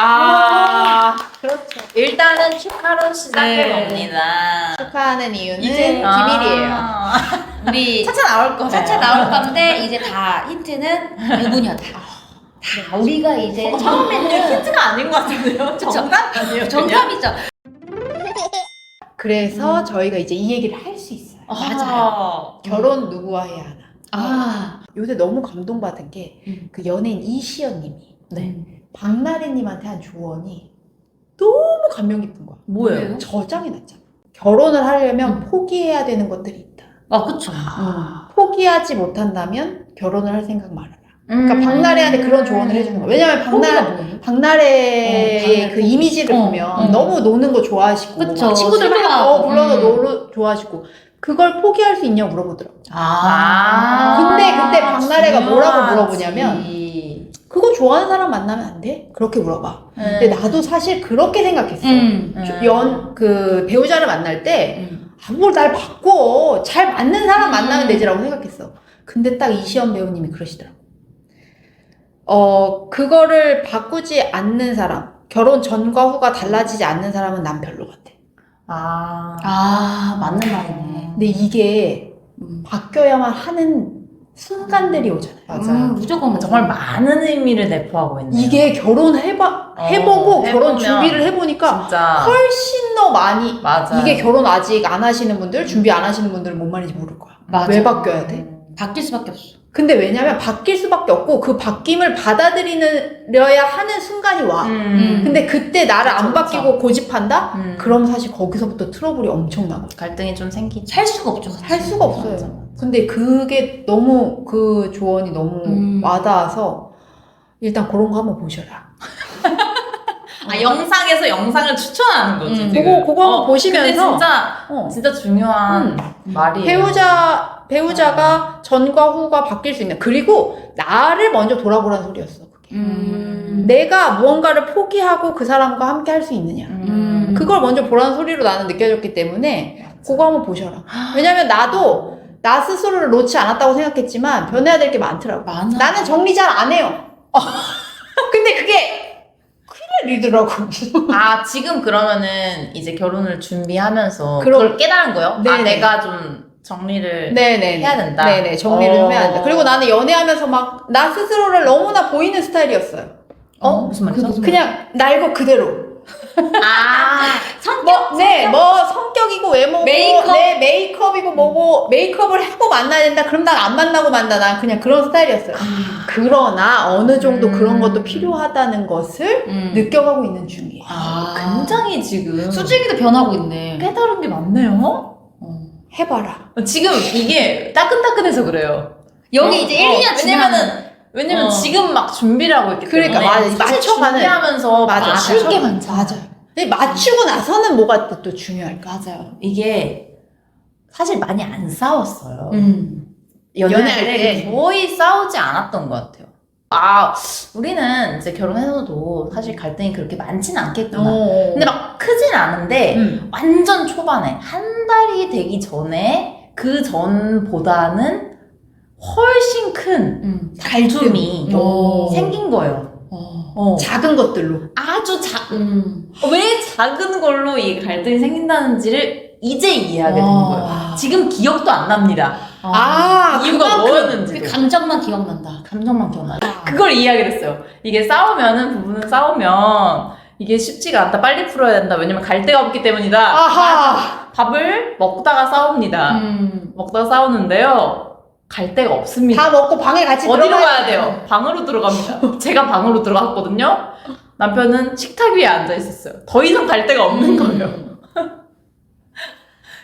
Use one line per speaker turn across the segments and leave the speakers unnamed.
아,
그렇죠.
일단은 축하로 시작해
네.
봅니다.
축하하는 이유는
이제
비밀이에요.
아,
우리
차차 나올 거예요.
차차 나올 건데 이제 다 힌트는 유부녀다. 다 우리가 이제 처음에는
힌트가 아닌 것 같은데요?
그쵸.
정답 아니에요?
정답이죠.
그래서 저희가 이제 이 얘기를 할 수 있어요.
맞아요.
결혼 누구와 해야 하나.
아,
요새 너무 감동받은 게
음.
그 연예인 이시연님이
네.
박나래님한테 한 조언이 너무 감명 깊은 거야.
뭐예요?
저장해 놨잖아. 결혼을 하려면 포기해야 되는 것들이 있다.
아 그쵸.
음. 포기하지 못한다면 결혼을 할 생각 말아라.
음.
그러니까 박나래한테 그런 조언을 해주는 거야. 왜냐면
뭐예요?
박나래의
어,
그 이미지를
어,
보면
어.
너무 노는 거 좋아하시고
그쵸.
막 친구들 막. 어, 불러서
음.
노는 좋아하시고 그걸 포기할 수 있냐고 물어보더라고.
아.
근데 그때 박나래가 뭐라고. 물어보냐면 그거 좋아하는 사람 만나면 안 돼? 그렇게 물어봐. 근데 나도 사실 그렇게 생각했어.
음.
음.
연 그 배우자를 만날 때
음.
아, 뭘날 바꿔. 잘 맞는 사람 만나면
음.
되지라고 생각했어. 근데 딱 이시연 배우님이 그러시더라고. 어, 그거를 바꾸지 않는 사람, 결혼 전과 후가 달라지지 않는 사람은 난 별로 같아.
아.
아 맞는 말이네.
근데 이게
음.
바뀌어야만 하는 순간들이 오잖아요.
맞아요.
음, 무조건
정말 많은 의미를 내포하고 있네요.
이게 결혼해봐,
어,
해보고 결혼
해보면
준비를 해보니까
진짜
훨씬 더 많이,
맞아.
이게 결혼 아직 안 하시는 분들, 준비 안 하시는 분들은 뭔 말인지 모를 거야.
맞아.
왜 바뀌어야 돼?
음.
바뀔 수밖에 없어.
근데 왜냐면 바뀔 수밖에 없고 그 바뀜을 받아들이려야 하는 순간이 와.
음.
근데 그때 나를 안
그쵸,
바뀌고 고집한다?
음.
그럼 사실 거기서부터 트러블이 엄청나거든.
갈등이 좀 생기죠.
살 수가 없죠.
할 수가 없어요.
맞아.
근데 그게 너무 그 조언이 너무
음.
와닿아서 일단 그런 거 한번 보셔라.
아 영상에서 영상을 추천하는 거지.
음.
지금.
그거 그거 한번
어,
보시면서
진짜
어.
진짜 중요한
음.
말이에요.
배우자 배우자가 전과 후가 바뀔 수 있는 그리고 나를 먼저 돌아보라는 소리였어. 그게.
음.
내가 무언가를 포기하고 그 사람과 함께 할 수 있느냐.
음.
그걸 먼저 보라는 소리로 나는 느껴졌기 때문에 그거 한번 보셔라. 왜냐면 나도 나 스스로를 놓지 않았다고 생각했지만 변해야 될 게 많더라고.
많아.
나는 정리 잘 안 해요. 근데 그게 큰일 일이더라고.
아 지금 그러면은 이제 결혼을 준비하면서
그럼-
그걸 깨달은 거예요? 아
네네.
내가 좀 정리를
네네.
해야 된다.
네네. 정리를
어.
좀 해야 된다. 그리고 나는 연애하면서 막 나 스스로를 너무나 보이는 스타일이었어요.
어 무슨 말이죠?
그냥 날 것 그대로.
아
성격.
뭐, 네, 뭐 성격이고 외모고
메이크업?
네, 메이크업이고 뭐고 메이크업을 하고 만나야 된다. 그럼 난 안 만나고 만나. 난 그냥 그런 스타일이었어요. 그러나 어느 정도
음.
그런 것도 필요하다는 것을
음.
느껴가고 있는 중이에요.
아,
굉장히 지금
수직이도 변하고 있네.
깨달은 게 많네요.
어.
해봐라.
지금 이게 따끈따끈해서 그래요.
여기 이제 1, 2년 지나면
왜냐면은 왜냐면
어.
지금 막 준비를 하고 있기
그러니까,
때문에
맞아.
사실
맞춰가는-
준비하면서
맞아.
맞출 게. 많잖아.
맞아요. 근데 맞추고 나서는 뭐가 또, 또 중요할까?
맞아요.
이게 사실 많이 안 싸웠어요.
음.
연애할
연애할
때
때.
거의 싸우지 않았던 것 같아요. 아, 우리는 이제 결혼해서도 사실 갈등이 그렇게 많지는 않겠구나.
어.
근데 막 크진 않은데
음.
완전 초반에 한 달이 되기 전에 그 전보다는 훨씬 큰
음.
갈등이
오.
생긴 거예요.
어.
어.
작은 것들로.
아주 작,
음.
왜 작은 걸로 이 갈등이 생긴다는지를 이제 이해하게 되는
와.
거예요. 지금 기억도 안 납니다.
아,
이유가
그만큼
뭐였는지.
그 감정만 기억난다.
감정만 기억나요. 그걸 이해하게 됐어요. 이게 싸우면은 부부는 싸우면 이게 쉽지가 않다. 빨리 풀어야 된다. 왜냐면 갈 데가 없기 때문이다.
아하.
밥을 먹다가 싸웁니다.
음.
먹다가 싸우는데요. 갈 데가 없습니다.
다 먹고 방에 같이
어디로
가야
돼요? 방으로 들어갑니다. 제가 방으로 들어갔거든요. 남편은 식탁 위에 앉아 있었어요. 더 이상 갈 데가 없는 거예요.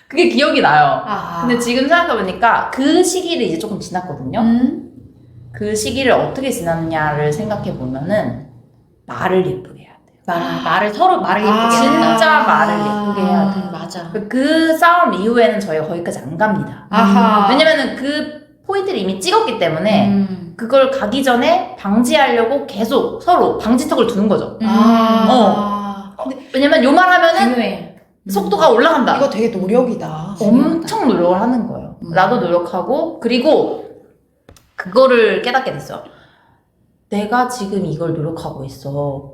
그게 기억이 나요.
아.
근데 지금 생각해보니까 그 시기를 이제 조금 지났거든요.
음.
그 시기를 어떻게 지났냐를 생각해 보면은 말을 예쁘게 해야 돼요.
말, 말을 서로 말을 예쁘게
아.
진짜 말을 예쁘게 해야
음,
돼요.
맞아.
그 싸움 이후에는 저희가 거기까지 안 갑니다.
아하.
왜냐면은 그 포인트를 이미 찍었기 때문에
음.
그걸 가기 전에 방지하려고 계속 서로 방지턱을 두는 거죠.
음.
아. 근데
왜냐면 요 말 하면은
중요해.
속도가 올라간다.
이거 되게 노력이다.
엄청 노력을 하는 거예요.
음.
나도 노력하고 그리고 그거를 깨닫게 됐어요. 내가 지금 이걸 노력하고 있어.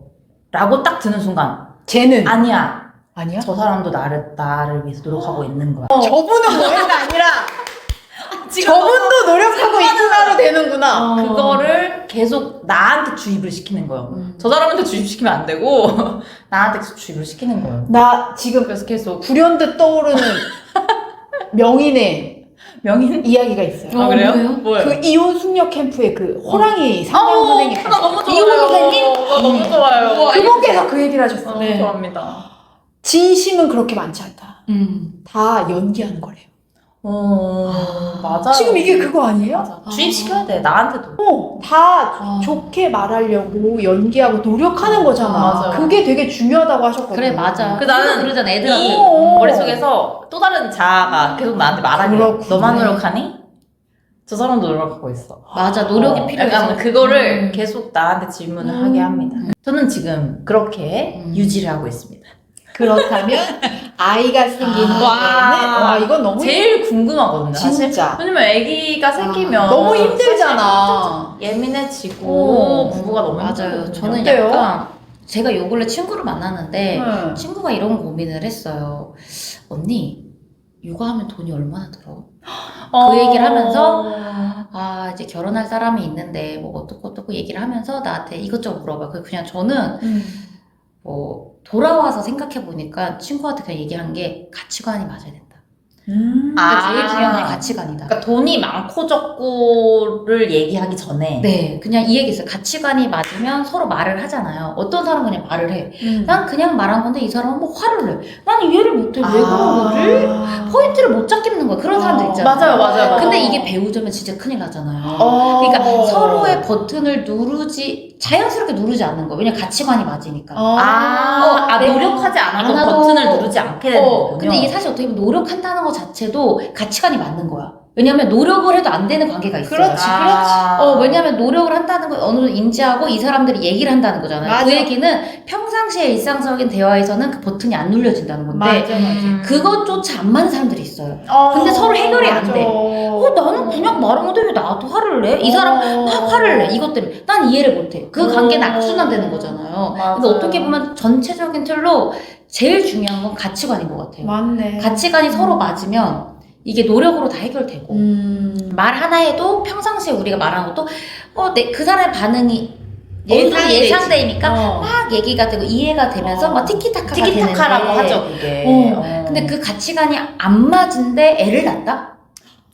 라고 딱 드는 순간
쟤는
아니야
아니야?
저 사람도 나를 나를 위해서 노력하고 있는 거야
저분은 뭐해가 아니라 저분도 노력하고 있구나로 되는구나.
어. 그거를 계속 나한테 주입을 시키는 거예요
음.
저 사람한테 주입시키면 안 되고 나한테 계속 주입을 시키는 거예요
나 지금
그래서 계속
불현듯 떠오르는 명인의
명인
이야기가 있어요.
어, 뭐예요?
뭐예요?
그 이혼 숙녀 캠프에 그 호랑이 상담 선생님
나 너무 좋아요.
이혼 선생님?
나 너무 좋아요.
우와,
그분께서 그 얘기를 하셨어.
어,
네.
좋아합니다.
진심은 그렇게 많지 않다.
음.
다 연기하는 거래요.
어,
아.
맞아.
지금 이게 그거 아니에요?
맞아. 주입시켜야 돼, 나한테도.
어, 다
아.
좋게 말하려고 연기하고 노력하는 거잖아.
맞아요.
그게 되게 중요하다고 하셨거든요.
그래 맞아.
그 나는
그러잖아
이
애들한테.
어.
머릿속에서 또 다른 자아가 계속 나한테 말하게 돼.
그렇구나.
너만 노력하니? 저 사람도 노력하고 있어.
맞아 노력이
어,
필요해.
약간 그거를
음.
계속 나한테 질문을
음.
하게 합니다. 저는 지금 그렇게
음.
유지를 하고 있습니다.
그렇다면 아이가 생기는
아.
거는 와 이건 너무
제일 궁금하거든요, 사실.
진짜
왜냐면 아기가 생기면
너무 힘들잖아.
예민해지고
어.
부부가 너무
맞아요.
힘들거든요.
저는
어때요?
약간 제가 요 근래 친구를 만났는데
응.
친구가 이런 고민을 했어요. 언니 육아하면 돈이 얼마나 들어?
어.
그 얘기를 하면서 아 이제 결혼할 사람이 있는데 뭐 어떻고 어떻고 얘기를 하면서 나한테 이것저것 물어봐. 그 그냥 저는
음.
뭐 돌아와서 생각해 보니까 친구한테 그냥 얘기한 게 가치관이 맞아야 된다.
음.
그러니까
아.
제일 중요한 게 가치관이다.
그러니까 돈이 많고 적고를 얘기하기 전에
네, 그냥 이 얘기 있어요. 가치관이 맞으면 서로 말을 하잖아요. 어떤 사람은 그냥 말을 해.
음.
난 그냥 말한 건데 이 사람은 뭐 화를 내. 난 이해를 못해. 왜
아.
그런 거지? 포인트를 못 잡겠는 거야. 그런 사람들
어,
있잖아요.
맞아요, 맞아요, 맞아요.
근데 이게 배우자면 진짜 큰일 나잖아요.
어.
그러니까 서로의 버튼을 누르지 자연스럽게 누르지 않는 거. 왜냐 면 가치관이 맞으니까.
어.
아, 아,
네.
노력하지 않아도
안 하도-
버튼을 누르지 않게 되는
어,
거군요.
근데 이게 사실 어떻게 보면 노력한다는 것 자체도 가치관이 맞는 거야. 왜냐면 노력을 해도 안 되는 관계가 있어요.
그렇지.
아.
어, 왜냐면 노력을 한다는 걸 어느 정도 인지하고 이 사람들이 얘기를 한다는 거잖아요.
맞아.
그 얘기는 평상시에 일상적인 대화에서는 그 버튼이 안 눌려진다는 건데
맞아 맞아.
음.
그것조차 안 맞는 사람들이 있어요.
어,
근데 서로 해결이 안
맞아.
돼. 어, 나는 그냥 말한 건데 왜 나한테 화를 내? 이 사람
어.
막 화를 내. 이것 때문에. 난 이해를 못 해. 그
어.
관계는 악순환되는 거잖아요.
맞아요.
근데 어떻게 보면 전체적인 틀로 제일 중요한 건 가치관인 것 같아요.
맞네.
가치관이 서로 맞으면 이게 노력으로 다 해결되고
음.
말 하나에도 평상시에 우리가 말하는 것도 어, 내, 그 사람의 반응이
되지.
예상되니까
어.
막 얘기가 되고 이해가 되면서
어.
막 티키타카가
티키타카라고
되는데
하죠, 그게.
어.
어.
근데 그 가치관이 안 맞은데 애를 낳다?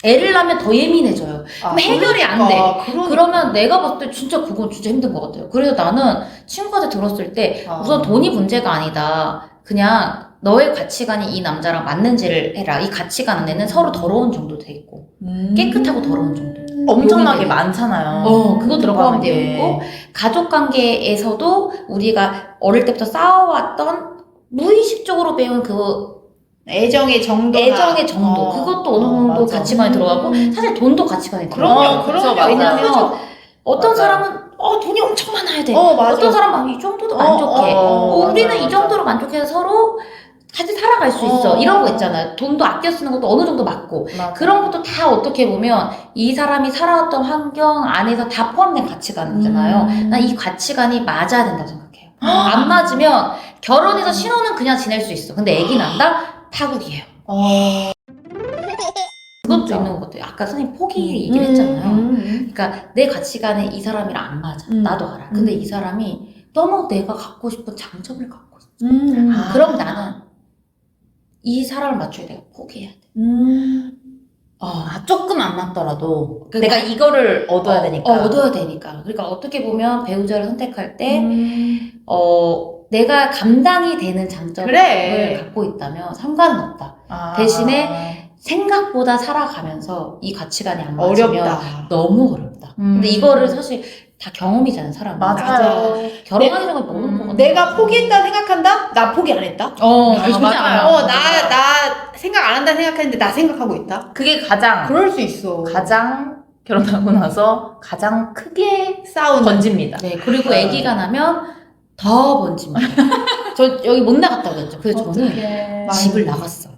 애를 낳으면 더 예민해져요.
아,
그럼 해결이 안 돼.
그러니까, 그러니까.
그러면 내가 봤을 때 진짜 그건 진짜 힘든 것 같아요. 그래서 나는 친구한테 들었을 때
아.
우선 돈이 문제가 아니다. 그냥 너의 가치관이 이 남자랑 맞는지를 해라. 이 가치관 안에는 서로 더러운 정도 돼 있고
음.
깨끗하고 더러운 정도.
엄청나게 많잖아요.
어, 그것도 포함되어
게.
있고 가족 관계에서도 우리가 어릴 때부터 쌓아왔던 무의식적으로 배운 그
애정의 정도
애정의 정도 그것도 어느 정도
맞아.
가치관에 들어가고
음.
사실 돈도 가치관에
그럼요.
어,
그럼요.
맞아요.
왜냐면. 어떤
맞아요.
사람은 어 돈이 엄청 많아야 돼.
어, 맞아.
어떤 사람은 이 정도도
어,
만족해.
어,
어,
어,
우리는
맞아요,
이 정도로 만족해서 서로 같이 살아갈 수 있어.
어.
이런 거 있잖아요. 돈도 아껴 쓰는 것도 어느 정도 맞고
맞아.
그런 것도 다 어떻게 보면 이 사람이 살아왔던 환경 안에서 다 포함된 가치관이잖아요.
음.
난 이 가치관이 맞아야 된다고 생각해요. 안 맞으면 결혼해서 신혼은 그냥 지낼 수 있어. 근데 애기 난다? 파국이에요.
어.
진짜.
있는 것 같아요. 아까 선생님 포기 얘기를 했잖아요.
음.
그러니까 내 가치관에 이 사람이랑 안 맞아.
음.
나도 알아. 근데
음.
이 사람이 너무 내가 갖고 싶은 장점을 갖고 있어.
음.
아.
그럼 나는 이 사람을 맞춰야 내가 포기해야 돼.
음.
어.
아, 조금 안 맞더라도
그
내가 이거를 얻어야 되니까.
어, 얻어야 되니까. 그러니까 어떻게 보면 배우자를 선택할 때,
음.
어, 내가 감당이 되는 장점을
그래.
갖고 있다면 상관은 없다.
아.
대신에 생각보다 살아가면서 이 가치관이 안 맞으면
어렵다.
너무 어렵다.
음.
근데 이거를 사실 다 경험이잖아요, 사람은.
맞아요.
결혼하기 전에 너무
음.
것 같아.
내가 포기했다 생각한다? 나 포기 안 했다?
어,
아,
그렇지
맞아요.
않아요.
어, 나, 나 생각 안 한다 생각했는데 나 생각하고 있다?
그게 가장
그럴 수 있어.
가장 결혼하고 나서 가장 크게
싸우는.
번집니다.
네, 그리고 아기가 나면 더 번집니다. 저 여기 못 나갔다고 했죠. 그래서 저는
어떡해.
집을 나갔어요.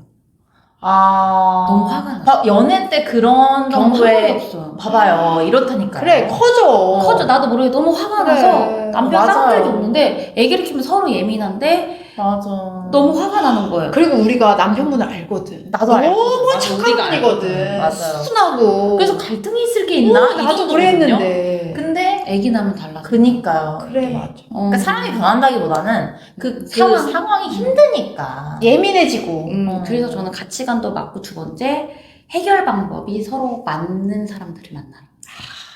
아.
너무 화가.
봐, 연애 때 그런 정도의
없어요.
봐봐요. 이렇다니까요.
그래 커져.
커져 나도 모르게 너무 화가
그래.
나서 남편
맞아요.
적이 없는데 애기를 키우면 서로 예민한데
맞아.
너무 화가 나는 거예요.
그리고 우리가 남편분을 알거든.
나도 알거든.
너무 착한
우리가
분이거든.
맞아요.
순하고.
그래서 갈등이 있을 게 있나?
어,
이
나도
정도거든요.
그랬는데.
근데
애기 나면 달라.
그니까요.
그래. 맞아.
어.
그러니까 사랑이 변한다기보다는 그, 그
상황.
상황이 힘드니까.
예민해지고.
음,
어.
그래서 저는 가치관도 맞고 두 번째 해결 방법이 서로 맞는 사람들을 만나요.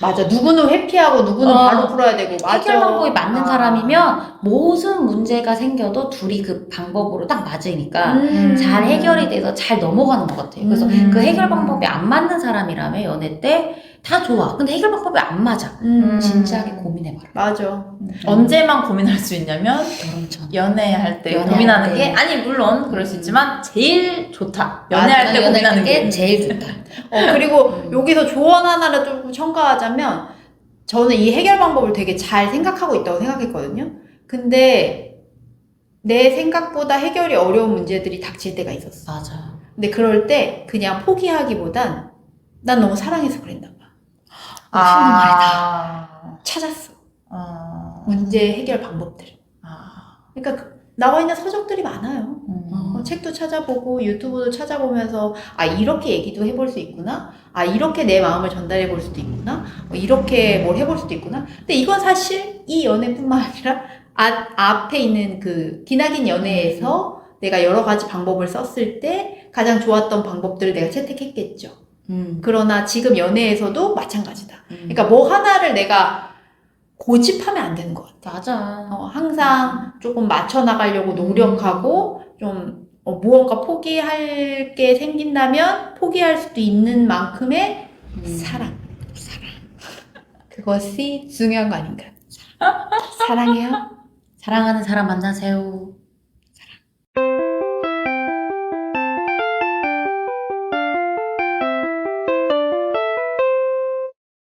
맞아. 누구는 회피하고 누구는
어.
바로 풀어야 되고. 맞아.
해결 방법이 맞는
아.
사람이면 무슨 문제가 생겨도 둘이 그 방법으로 딱 맞으니까
음.
잘 해결이 돼서 잘 넘어가는 것 같아요. 그래서
음.
그 해결 방법이 안 맞는 사람이라면 연애 때 다 좋아. 근데 해결 방법이 안 맞아.
음.
진지하게 고민해봐라.
맞아.
언제만 고민할 수 있냐면
결혼 전.
연애할 때
연애할
고민하는
때.
게 아니 물론 그럴 수
음.
있지만 제일 좋다. 연애할 때 고민하는 게
제일 좋다.
어, 그리고
음.
여기서 조언 하나를 조금 첨가하자면 저는 이 해결 방법을 되게 잘 생각하고 있다고 생각했거든요. 근데 내 생각보다 해결이 어려운 문제들이 닥칠 때가 있었어.
맞아.
근데 그럴 때 그냥 포기하기보단 난 너무 사랑해서 그랬나 봐.
아.
찾았어.
아.
문제 해결 방법들을.
아.
그러니까 그- 나와 있는 서적들이 많아요.
음.
어, 책도 찾아보고 유튜브도 찾아보면서 아 이렇게 얘기도 해볼 수 있구나 아 이렇게 내 마음을 전달해 볼 수도 있구나 어, 이렇게 뭘 해볼 수도 있구나 근데 이건 사실 이 연애뿐만 아니라 아, 앞에 있는 그 기나긴 연애에서 내가 여러 가지 방법을 썼을 때 가장 좋았던 방법들을 내가 채택했겠죠
음.
그러나 지금 연애에서도 마찬가지다
음.
그러니까 뭐 하나를 내가 고집하면 안 되는 것 같아
맞아.
어, 항상 조금 맞춰 나가려고 노력하고 좀 어, 무언가 포기할 게 생긴다면 포기할 수도 있는 만큼의
음.
사랑. 사랑. 그것이 중요한 거 아닌가? 사랑해요.
사랑하는 사람 만나세요.